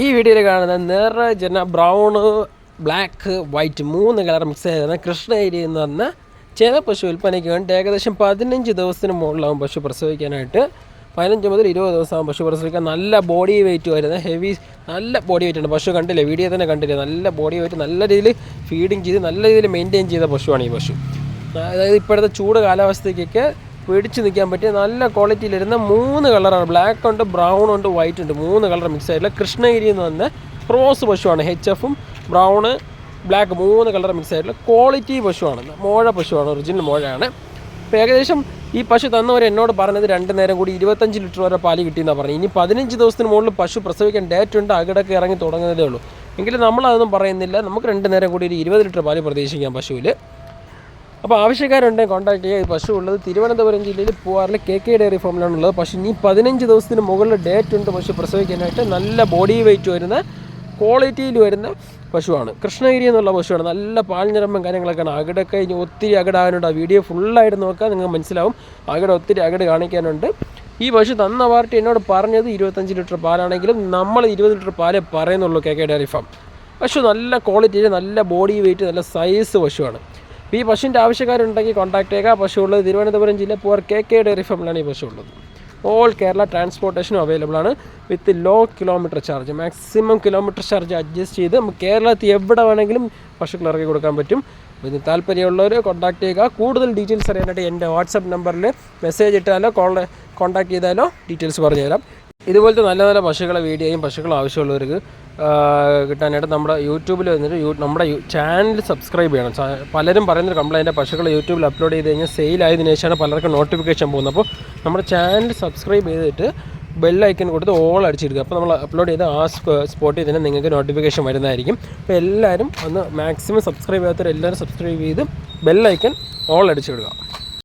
ഈ വീഡിയോയിൽ കാണുന്ന നിറജന ബ്രൗണ് ബ്ലാക്ക് വൈറ്റ് മൂന്ന് കളർ മിക്സ് ചെയ്ത കൃഷ്ണഗിരിയിൽ നിന്ന് വന്ന ചില പശു വിൽപ്പനയ്ക്ക് വേണ്ടി ഏകദേശം പതിനഞ്ച് ദിവസത്തിന് മുകളിലാവും പശു പ്രസവിക്കാനായിട്ട്. പതിനഞ്ച് മുതൽ ഇരുപത് ദിവസമാകും പശു പ്രസവിക്കാൻ. നല്ല ബോഡി വെയിറ്റ് വരുന്ന ഹെവി നല്ല ബോഡി വെയിറ്റ് ഉണ്ട്. പശു കണ്ടില്ലേ? വീഡിയോ തന്നെ കണ്ടില്ലേ? നല്ല ബോഡി വെയിറ്റ് നല്ല രീതിയിൽ ഫീഡിങ് ചെയ്ത് നല്ല രീതിയിൽ മെയിന്റെയിൻ ചെയ്ത പശുവാണ് ഈ പശു. അതായത് ഇപ്പോഴത്തെ ചൂട് കാലാവസ്ഥയ്ക്കൊക്കെ പിടിച്ച് നിൽക്കാൻ പറ്റിയ നല്ല ക്വാളിറ്റിയിൽ വരുന്ന മൂന്ന് കളറാണ് ബ്ലാക്ക് ഉണ്ട് ബ്രൗൺ ഉണ്ട് വൈറ്റ് ഉണ്ട്. മൂന്ന് കളർ മിക്സ് ആയിട്ടുള്ള കൃഷ്ണഗിരി എന്ന് വന്ന ക്രോസ് പശുവാണ്. എച്ച് എഫും ബ്രൗണ് ബ്ലാക്ക് മൂന്ന് കളർ മിക്സ് ആയിട്ടുള്ള ക്വാളിറ്റി പശുവാണ്. മോഴ പശുവാണ് ഒറിജിനൽ മോഴയാണ്. അപ്പോൾ ഏകദേശം ഈ പശു തന്നവർ എന്നോട് പറഞ്ഞത് രണ്ട് നേരം കൂടി ഇരുപത്തഞ്ച് ലിറ്റർ വരെ പാൽ കിട്ടിയെന്നാണ് പറഞ്ഞത്. ഇനി പതിനഞ്ച് ദിവസത്തിന് മുകളിൽ പശു പ്രസവിക്കാൻ ഡേറ്റ് ഉണ്ട് അകിടൊക്കെ ഇറങ്ങി തുടങ്ങുന്നതേ ഉള്ളൂ. എങ്കിലും നമ്മളതൊന്നും പറയുന്നില്ല. നമുക്ക് രണ്ട് നേരം കൂടി ഒരു ഇരുപത് ലിറ്റർ പാൽ പ്രതീക്ഷിക്കാം പശുവിൽ അപ്പോൾ ആവശ്യക്കാരുണ്ടെങ്കിൽ കോൺടാക്ട് ചെയ്യുക ഈ പശു ഉള്ളത് തിരുവനന്തപുരം ജില്ലയിൽ പൂവാറിലെ കെ കെ ഡയറി ഫാമിലാണുള്ളത് പശു ഇനി പതിനഞ്ച് ദിവസത്തിന് മുകളിൽ ഡേറ്റ് ഉണ്ട് പശു പ്രസവിക്കാനായിട്ട്. നല്ല ബോഡി വെയിറ്റ് വരുന്ന ക്വാളിറ്റിയിൽ വരുന്ന പശുവാണ്. കൃഷ്ണഗിരി എന്നുള്ള പശുവാണ്. നല്ല പാൽ പാൽഞ്ഞരമ്പും കാര്യങ്ങളൊക്കെയാണ് അകിടൊക്കെ ഇനി ഒത്തിരി അകിടാകാനുണ്ട് ആ വീഡിയോ ഫുള്ളായിട്ട് നോക്കാൻ നിങ്ങൾക്ക് മനസ്സിലാവും. അകിട ഒത്തിരി അകിട് കാണിക്കാനുണ്ട്. ഈ പശു തന്ന പാർട്ടി എന്നോട് പറഞ്ഞത് ഇരുപത്തഞ്ച് ലിറ്റർ പാലാണെങ്കിലും നമ്മൾ ഇരുപത് ലിറ്റർ പാലേ പറയുന്നുള്ളൂ കെ കെ ഡയറി ഫാം പശു നല്ല ക്വാളിറ്റിയിൽ നല്ല ബോഡി വെയിറ്റ് നല്ല സൈസ് പശുവാണ്. അപ്പോൾ ഈ പശുവിന്റെ ആവശ്യക്കാരുണ്ടെങ്കിൽ കോൺടാക്ട് ചെയ്യുക. പശു ഉള്ളത് തിരുവനന്തപുരം ജില്ല പൂർ കെ കെ ഡയറി ഫാമിലാണ് ഈ പശു ഉള്ളത് ഓൾ കേരള ട്രാൻസ്പോർട്ടേഷനും അവൈലബിൾ ആണ്. With low kilometre charge maximum kilometre charge adjust ചെയ്ത് നമുക്ക് കേരളത്തിൽ എവിടെ വേണമെങ്കിലും പശുക്കൾ ഇറക്കി കൊടുക്കാൻ പറ്റും. ഇതിന് താല്പര്യമുള്ളവർ കോൺടാക്ട് ചെയ്യുക. കൂടുതൽ ഡീറ്റെയിൽസ് അറിയാനായിട്ട് എന്റെ വാട്സപ്പ് നമ്പറിൽ മെസ്സേജ് ഇട്ടാലോ കോൾ കോൺടാക്ട് ചെയ്താലോ ഡീറ്റെയിൽസ് പറഞ്ഞു തരാം ഇതുപോലത്തെ നല്ല നല്ല പശുക്കളെ വീഡിയോയും പശുക്കളും ആവശ്യമുള്ളവർക്ക് കിട്ടാനായിട്ട് നമ്മുടെ യൂട്യൂബിൽ വന്നിട്ട് യൂ നമ്മുടെ ചാനൽ സബ്സ്ക്രൈബ് ചെയ്യണം. പലരും പറയുന്നൊരു കംപ്ലൈന്റ് പശുക്കൾ യൂട്യൂബിൽ അപ്ലോഡ് ചെയ്ത് കഴിഞ്ഞാൽ സെയിൽ ആയതിനു ശേഷമാണ് പലർക്കും നോട്ടിഫിക്കേഷൻ പോകുന്നത്. അപ്പോൾ നമ്മുടെ ചാനൽ സബ്സ്ക്രൈബ് ചെയ്തിട്ട് ബെൽ ഐക്കൺ കൊടുത്ത് ഓൾ അടിച്ചിടുക അപ്പോൾ നമ്മൾ അപ്ലോഡ് ചെയ്ത് ആ സ്പോട്ടിൽ തന്നെ നിങ്ങൾക്ക് നോട്ടിഫിക്കേഷൻ വരുന്നതായിരിക്കും. അപ്പോൾ എല്ലാവരും ഒന്ന് മാക്സിമം സബ്സ്ക്രൈബ് ചെയ്യാത്തവർ എല്ലാവരും സബ്സ്ക്രൈബ് ചെയ്ത് ബെൽ ഐക്കൺ ഓൾ അടിച്ചിടുക.